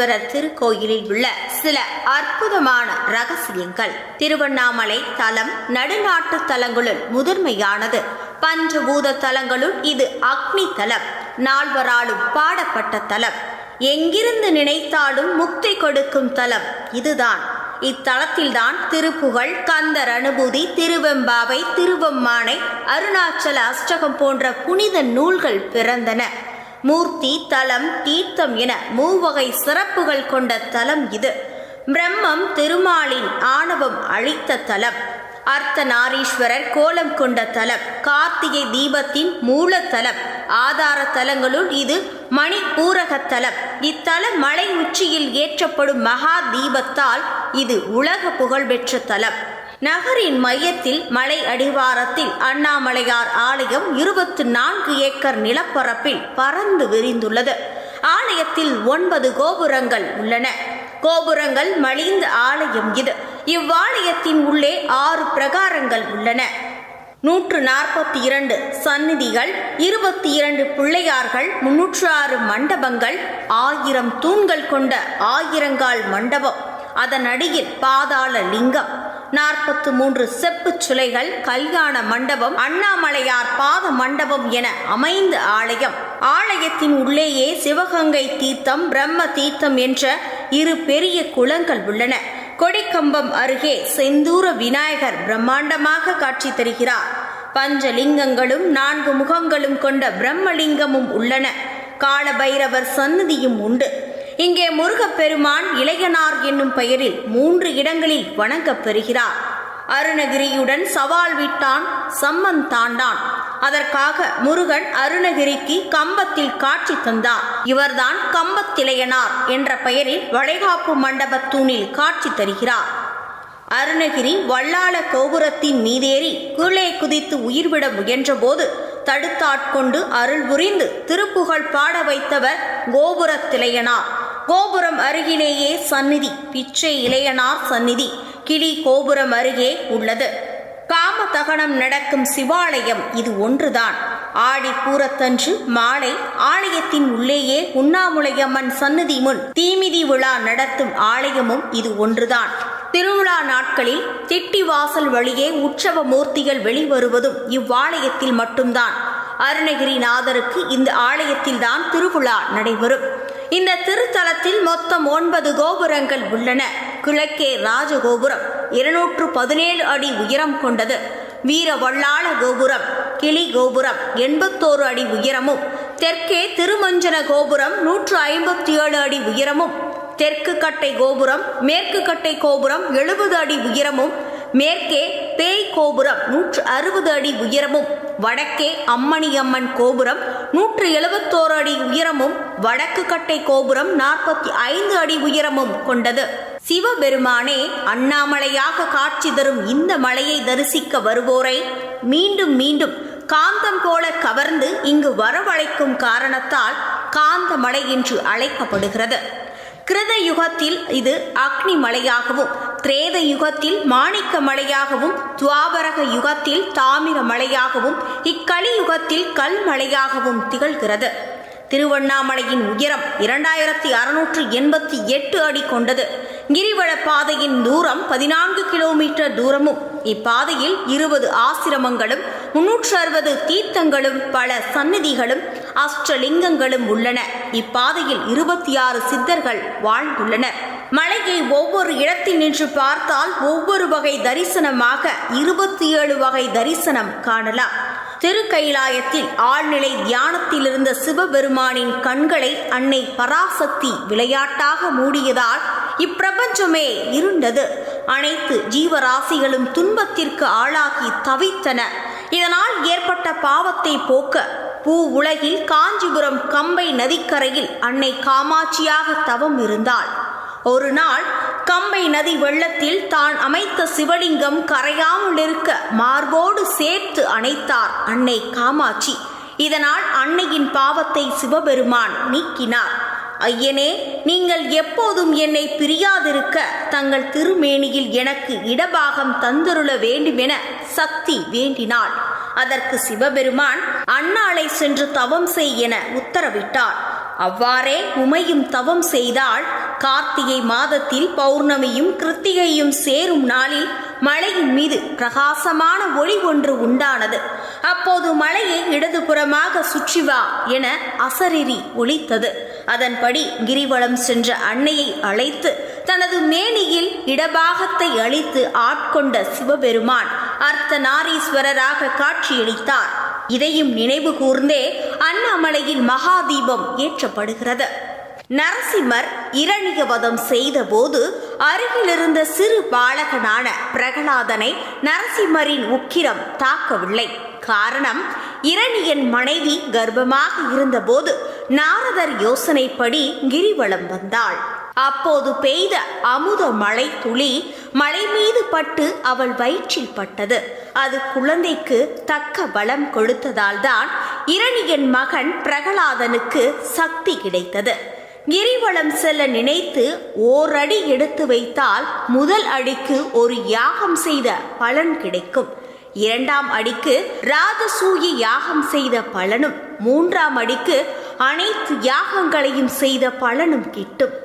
அண்ணாமலையாரீஸ்வரர் திருக்கோயிலில் உள்ள சில அற்புதமான ரகசியங்கள். திருவண்ணாமலை தலம் நடுநாட்டு தலங்களுள் முதன்மையானது. பஞ்சபூத தலங்களுள் இது அக்னி தலம். நால்வராலும் பாடப்பட்ட தலம். எங்கிருந்து நினைத்தாலும் முக்தி கொடுக்கும் தலம். இதுதான். இத்தலத்தில்தான் திருப்புகழ் கந்தர் அனுபூதி திருவெம்பாவை திருவம்மானை அருணாச்சல அஷ்டகம் போன்ற புனித நூல்கள் பிறந்தன. மூர்த்தி தலம் தீர்த்தம் என மூவகை சிறப்புகள் கொண்ட தலம் இது. பிரம்மம் திருமாலின் ஆணவம் அழித்த தலம். அர்த்தநாரீஸ்வரர் கோலம் கொண்ட தலம். கார்த்திகை தீபத்தின் மூலத்தலம் ஆதார தலங்களுள் இது மணிப்பூரக தலம். இத்தலம் மலை உச்சியில் ஏற்றப்படும் மகா தீபத்தால் இது உலக புகழ்பெற்ற தலம். நகரின் மையத்தில் மலை அடிவாரத்தில் அண்ணாமலையார் ஆலயம் இருபத்தி நான்கு ஏக்கர் நிலப்பரப்பில் பறந்து விரிந்துள்ளது. ஆலயத்தில் ஒன்பது கோபுரங்கள் உள்ளன. கோபுரங்கள் மலிந்த ஆலயம் இது. இவ்வாலயத்தின் உள்ளே ஆறு பிரகாரங்கள் உள்ளன. நூற்று நாற்பத்தி இரண்டு சந்நிதிகள் இருபத்தி இரண்டு பிள்ளையார்கள் முன்னூற்று ஆறு மண்டபங்கள் ஆயிரம் தூண்கள் கொண்ட ஆயிரங்கால் மண்டபம். அதன் அடியில் பாதாள லிங்கம். நாற்பத்து மூன்று செப்புச் சுலைகள் கல்யாண மண்டபம் அண்ணாமலையார் பாத மண்டபம் என அமைந்த ஆலயம். ஆலயத்தின் உள்ளேயே சிவகங்கை தீர்த்தம் பிரம்ம தீர்த்தம் என்ற இரு பெரிய குளங்கள் உள்ளன. கொடிக்கம்பம் அருகே செந்தூர விநாயகர் பிரம்மாண்டமாக காட்சி தருகிறார். பஞ்சலிங்கங்களும் நான்கு முகங்களும் கொண்ட பிரம்மலிங்கமும் உள்ளன. காலபைரவர் சன்னதியும் உண்டு. இங்கே முருகப்பெருமான் இளையனார் என்னும் பெயரில் மூன்று இடங்களில் வணங்கப் பெறுகிறார். அருணகிரியுடன் சவால் விட்டான் சம்மன் தாண்டான். அதற்காக முருகன் அருணகிரிக்கு கம்பத்தில் காட்சி தந்தார். இவர்தான் கம்பத்திலையனார் என்ற பெயரில் வளைகாப்பு மண்டபத்தூணில் காட்சி தருகிறார். அருணகிரி வல்லாள கோபுரத்தின் மீதேறி கீழே குதித்து உயிர்விட முயன்றபோது தடுத்தாட்கொண்டு அருள் புரிந்து திருப்புகழ் பாட வைத்தவர் கோபுரத்திலையனார் கோபுரம் அருகிலேயே சந்நிதி. பிச்சை இளையனார் சந்நிதி. கிளி கோபுரம் அருகே உள்ளது. காம தகனம் நடக்கும் சிவாலயம் இது ஒன்றுதான். ஆடி பூரத்தன்று மாலை ஆலயத்தின் உள்ளேயே உண்ணாமுலையம்மன் சந்நிதி முன் தீமிதி விழா நடத்தும் ஆலயமும் இது ஒன்றுதான். திருவிழா நாட்களில் திட்டி வாசல் வழியே உற்சவ மூர்த்திகள் வெளிவருவதும் இவ்வாலயத்தில் மட்டும்தான். அருணகிரிநாதருக்கு இந்த ஆலயத்தில்தான் திருவிழா நடைபெறும். இந்த திருத்தலத்தில் மொத்தம் ஒன்பது கோபுரங்கள் உள்ளன. கிழக்கே ராஜகோபுரம். இருநூற்று பதினேழு அடி உயரம் கொண்டது. வீர வள்ளாள கோபுரம் கிளி கோபுரம் எண்பத்தோரு அடி உயரமும் தெற்கே திருமஞ்சன கோபுரம் நூற்று ஐம்பத்தி ஏழு அடி உயரமும் தெற்கு கட்டை கோபுரம் மேற்கு கட்டை கோபுரம் எழுபது அடி உயரமும் மேற்கே பேய் கோபுரம் நூற்று அறுபது அடி உயரமும் வடக்கே அம்மணியம்மன் கோபுரம் நூற்று எழுபத்தோரு அடி உயரமும் வடக்கு கட்டை கோபுரம் நாற்பத்தி ஐந்து அடி உயரமும் கொண்டது. சிவபெருமானே அண்ணாமலையாக காட்சி தரும் இந்த மலையை தரிசிக்க வருவோரை மீண்டும் மீண்டும் காந்தம் போல கவர்ந்து இங்கு வரவழைக்கும் காரணத்தால் காந்தமலை என்று அழைக்கப்படுகிறது. கிருத யுகத்தில் இது அக்னி மலையாகவும் திரேத யுகத்தில் மாணிக்க மலையாகவும் துவாபரக யுகத்தில் தாமிர மலையாகவும் இக்கலியுகத்தில் கல் மலையாகவும் திகழ்கிறது. திருவண்ணாமலையின் உயரம் இரண்டாயிரத்தி அறுநூற்று எண்பத்தி எட்டு அடி கொண்டது. கிரிவல பாதையின் தூரம் பதினான்கு கிலோமீட்டர் தூரமும் இப்பாதையில் இருபது ஆசிரமங்களும் முன்னூற்று அறுபது தீர்த்தங்களும் பல சந்நிதிகளும் அஷ்டலிங்கங்களும் உள்ளன. இப்பாதையில் இருபத்தி ஆறு சித்தர்கள் வாழ்ந்துள்ளனர் மலையை ஒவ்வொரு இடத்தில் நின்று பார்த்தால் ஒவ்வொரு வகை தரிசனமாக இருபத்தி ஏழு வகை தரிசனம் காணலாம். திருக்கைலாயத்தில் ஆழ்நிலை தியானத்தில் இருந்த சிவபெருமானின் கண்களை அன்னை பராசக்தி விளையாட்டாக மூடியதால் இப்பிரபஞ்சமே இருண்டது. அனைத்து ஜீவராசிகளும் துன்பத்திற்கு ஆளாகி தவித்தன. இதனால் ஏற்பட்ட பாவத்தை போக்க பூ உலகில் காஞ்சிபுரம் கம்பை நதிக்கரையில் அன்னை காமாட்சியாக தவம் இருந்தாள். ஒரு நாள் கம்பை நதி வெள்ளத்தில் தான் அமைத்த சிவலிங்கம் கரையாமல் இருக்க மார்போடு சேர்த்து அணைத்தார் அன்னை காமாட்சி. இதனால் அன்னையின் பாவத்தை சிவபெருமான் நீக்கினார். ஐயனே நீங்கள் எப்போதும் என்னை பிரியாதிருக்க தங்கள் திருமேனியில் எனக்கு இடபாகம் தந்தருள வேண்டுமென சக்தி வேண்டினாள். அதற்கு சிவபெருமான் அன்னாளை சென்று தவம் செய் என உத்தரவிட்டார். அவ்வாறே உமையும் தவம் செய்தால் கார்த்திகை மாதத்தில் பௌர்ணமியும் கிருத்திகையும் சேரும் நாளில் மலையின் மீது பிரகாசமான ஒளி ஒன்று உண்டானது. அப்போது மலையை இடதுபுறமாக சுற்றி வா என அசரிரி ஒலித்தது. அதன்படி கிரிவலம் சென்ற அன்னையை அழைத்து தனது மேனியில் இடபாகத்தை அழித்து ஆட்கொண்ட சிவபெருமான் அர்த்தநாரீஸ்வரராக காட்சியளித்தார். இதையும் நினைவு கூர்ந்தே அண்ணாமலையில் மகாதீபம் ஏற்றப்படுகிறது. நரசிம்மர் இரணியவதம் செய்தபோது அருகிலிருந்த சிறு பாலகனான பிரகலாதனை நரசிம்மரின் உக்கிரம் தாக்கவில்லை. காரணம் இரணியன் மனைவி கர்ப்பமாக இருந்தபோது நாரதர் யோசனைப்படி கிரிவலம் வந்தாள். அப்போது பெய்த அமுத மழை துளி மலை மீது பட்டு அவள் வயிற்றில் பட்டது. அது குழந்தைக்கு தக்க பலம் கொடுத்ததால் தான் இரணியன் மகன் பிரகலாதனுக்கு சக்தி கிடைத்தது. கிரிவலம் செல்ல நினைத்து ஓரடி எடுத்து வைத்தால் முதல் அடிக்கு ஒரு யாகம் செய்த பலன் கிடைக்கும். இரண்டாம் அடிக்கு ராஜசூய யாகம் செய்த பலனும் மூன்றாம் அடிக்கு அனைத்து யாகங்களையும் செய்த பலனும் கிட்டும்.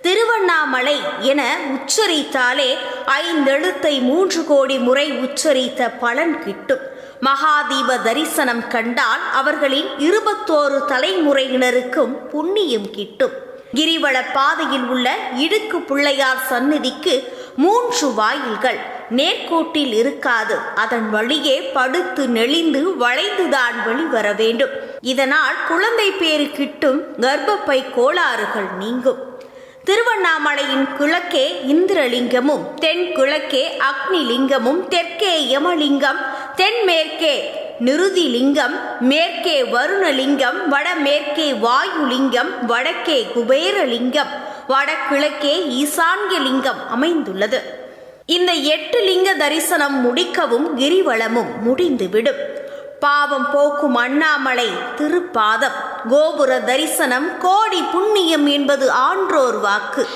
திருவண்ணாமலை என உச்சரித்தாலே ஐந்தெழுத்தை மூன்று கோடி முறை உச்சரித்த பலன் கிட்டும். மகாதீப தரிசனம் கண்டால் அவர்களின் இருபத்தோரு தலைமுறையினருக்கும் புண்ணியம் கிட்டும். கிரிவல பாதையில் உள்ள இடுக்கு பிள்ளையார் சந்நிதிக்கு மூன்று வாயில்கள். நேர்கோட்டில் இருக்காது அதன் வழியே படுத்து நெளிந்து வளைந்துதான் வெளிவர வேண்டும். இதனால் குழந்தை பேரு கிட்டும் கர்ப்பப்பை கோளாறுகள் நீங்கும். திருவண்ணாமலையின் கிழக்கே இந்திரலிங்கமும் தென் கிழக்கே அக்னிலிங்கமும் தெற்கே யமலிங்கம் தென்மேற்கே நிருதிலிங்கம் மேற்கே வருணலிங்கம் வடமேற்கே வாயுலிங்கம் வடக்கே குபேரலிங்கம் வடகிழக்கே ஈசான்யலிங்கம் அமைந்துள்ளது. இந்த எட்டு லிங்க தரிசனம் முடிக்கவும் கிரிவலமும் முடிந்துவிடும். பாவம் போக்கும் அண்ணாமலை திருப்பாதம். கோபுர தரிசனம் கோடி புண்ணியம் என்பது ஆன்றோர் வாக்கு.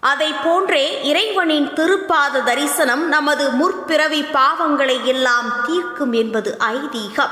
அதை போன்றே இறைவனின் திருப்பாத தரிசனம் நமது முற்பிறவி பாவங்களை எல்லாம் தீர்க்கும் என்பது ஐதீகம்.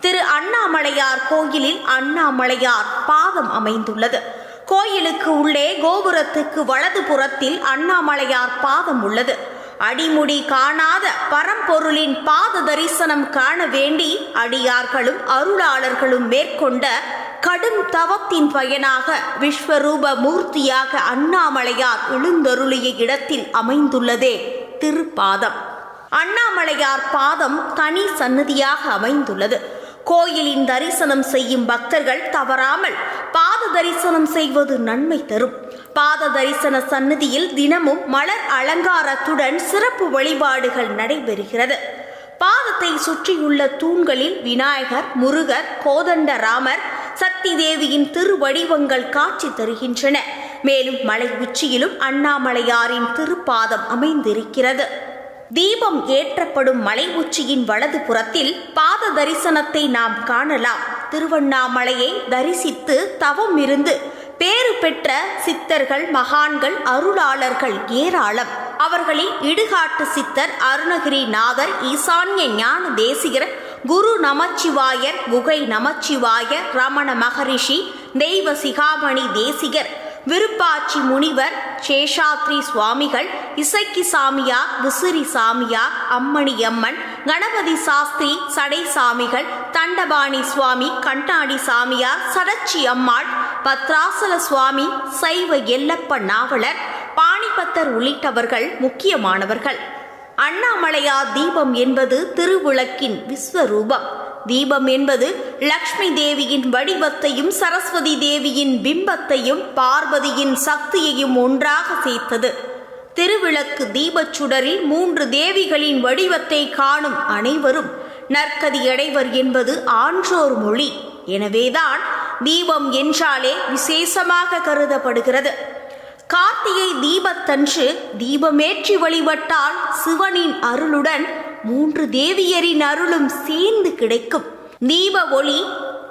திரு அண்ணாமலையார் கோயிலில் அண்ணாமலையார் பாதம் அமைந்துள்ளது. கோயிலுக்கு உள்ளே கோபுரத்துக்கு வலது புறத்தில் அண்ணாமலையார் பாதம் உள்ளது. அடிமுடி காணாத பரம்பொருளின் பாத தரிசனம் காண வேண்டி அடியார்களும் அருளாளர்களும் மேற்கொண்ட கடும் தவத்தின் பயனாக விஸ்வரூப மூர்த்தியாக அண்ணாமலையார் எழுந்தருளிய இடத்தில் அமைந்துள்ளதே திருப்பாதம். அண்ணாமலையார் பாதம் தனி சன்னதியாக அமைந்துள்ளது. கோயிலின் தரிசனம் செய்யும் பக்தர்கள் தவறாமல் பாத தரிசனம் செய்வது நன்மை தரும். பாத தரிசன சன்னதியில் தினமும் மலர் அலங்காரத்துடன் சிறப்பு வழிபாடுகள் நடைபெறுகிறது. பாதத்தை சுற்றியுள்ள தூண்களில் விநாயகர் முருகர் கோதண்டராமர் சக்தி தேவியின் திருவடிவங்கள் காட்சி தருகின்றன. மேலும் மலை உச்சியிலும் அண்ணாமலையாரின் திருப்பாதம் அமைந்திருக்கிறது. தீபம் ஏற்றப்படும் மலை உச்சியின் வலது புறத்தில் பாத தரிசனத்தை நாம் காணலாம். திருவண்ணாமலையை தரிசித்து தவம் இருந்து பேறு பெற்ற சித்தர்கள் மகான்கள் அருளாளர்கள் ஏராளம். அவர்களில் இடுகாட்டு சித்தர் அருணகிரிநாதர் ஈசான்ய ஞான தேசிகர் குரு நமச்சிவாயர் குகை நமச்சிவாயர் ரமண மகரிஷி தெய்வ சிகாமணி தேசிகர் விருப்பாச்சி முனிவர் சேஷாத்ரி சுவாமிகள் இசைக்கு சாமியார் விசிறி சாமியார் அம்மணி அம்மன் கணபதி சாஸ்திரி சடை சாமிகள் தண்டபாணி சுவாமி கண்டாடி சாமியார் சடச்சி அம்மாள் பத்ராசல சுவாமி சைவ எல்லப்ப நாவலர் பாணிபத்தர் உள்ளிட்டவர்கள் முக்கியமானவர்கள். அண்ணாமலையா தீபம் என்பது திருவிளக்கின் விஸ்வரூபம். தீபம் என்பது லக்ஷ்மி தேவியின் வடிவத்தையும் சரஸ்வதி தேவியின் பிம்பத்தையும் பார்வதியின் சக்தியையும் ஒன்றாக சேர்த்தது. திருவிளக்கு தீபச் சுடரில் மூன்று தேவிகளின் வடிவத்தை காணும் அனைவரும் நற்கதி அடைவர் என்பது ஆன்றோர் மொழி. எனவேதான் தீபம் என்றாலே விசேஷமாக கருதப்படுகிறது. கார்த்திகை தீபத்தன்று தீபமேற்றி வழிபட்டால் சிவனின் அருளுடன் மூன்று தேவியரின் அருளும் சேர்ந்து கிடைக்கும். தீப ஒளி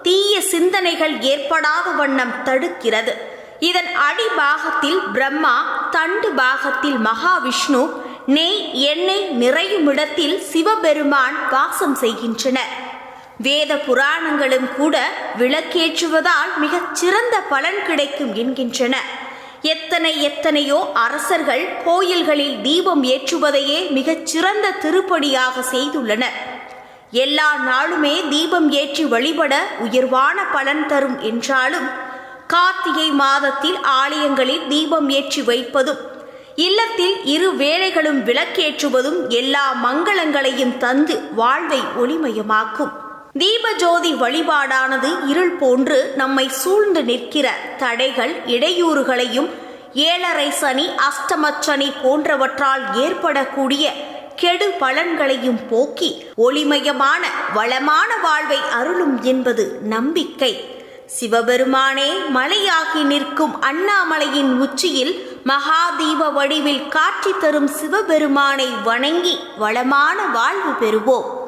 தீய சிந்தனைகள் ஏற்படாத வண்ணம் தடுக்கிறது. இதன் அடிபாகத்தில் பிரம்மா தண்டு பாகத்தில் மகாவிஷ்ணு நெய் எண்ணெய் நிறையும் இடத்தில் சிவபெருமான் வாசம் செய்கின்றனர். வேத புராணங்களும் கூட விளக்கேற்றுவதால் மிகச் சிறந்த பலன் கிடைக்கும் என்கின்றன. எத்தனை எத்தனையோ அரசர்கள் கோயில்களில் தீபம் ஏற்றுவதையே மிகச் சிறந்த திருப்படியாக செய்துள்ளனர். எல்லா நாளுமே தீபம் ஏற்றி வழிபட உயர்வான பலன் தரும் என்றாலும் கார்த்திகை மாதத்தில் ஆலயங்களில் தீபம் ஏற்றி வைப்பதும் இல்லத்தில் இரு வேளைகளும் விளக்கேற்றுவதும் எல்லா மங்களங்களையும் தந்து வாழ்வை ஒளிமயமாக்கும். தீபஜோதி வழிபாடானது இருள் போன்று நம்மை சூழ்ந்து நிற்கிற தடைகள் இடையூறுகளையும் ஏழரை சனி அஷ்டமச்சனி போன்றவற்றால் ஏற்படக்கூடிய கெடு பலன்களையும் போக்கி ஒளிமயமான வளமான வாழ்வை அருளும் என்பது நம்பிக்கை. சிவபெருமானே மலையாகி நிற்கும் அண்ணாமலையின் உச்சியில் மகாதீப வடிவில் காட்சி தரும் சிவபெருமானை வணங்கி வளமான வாழ்வு பெறுவோம்.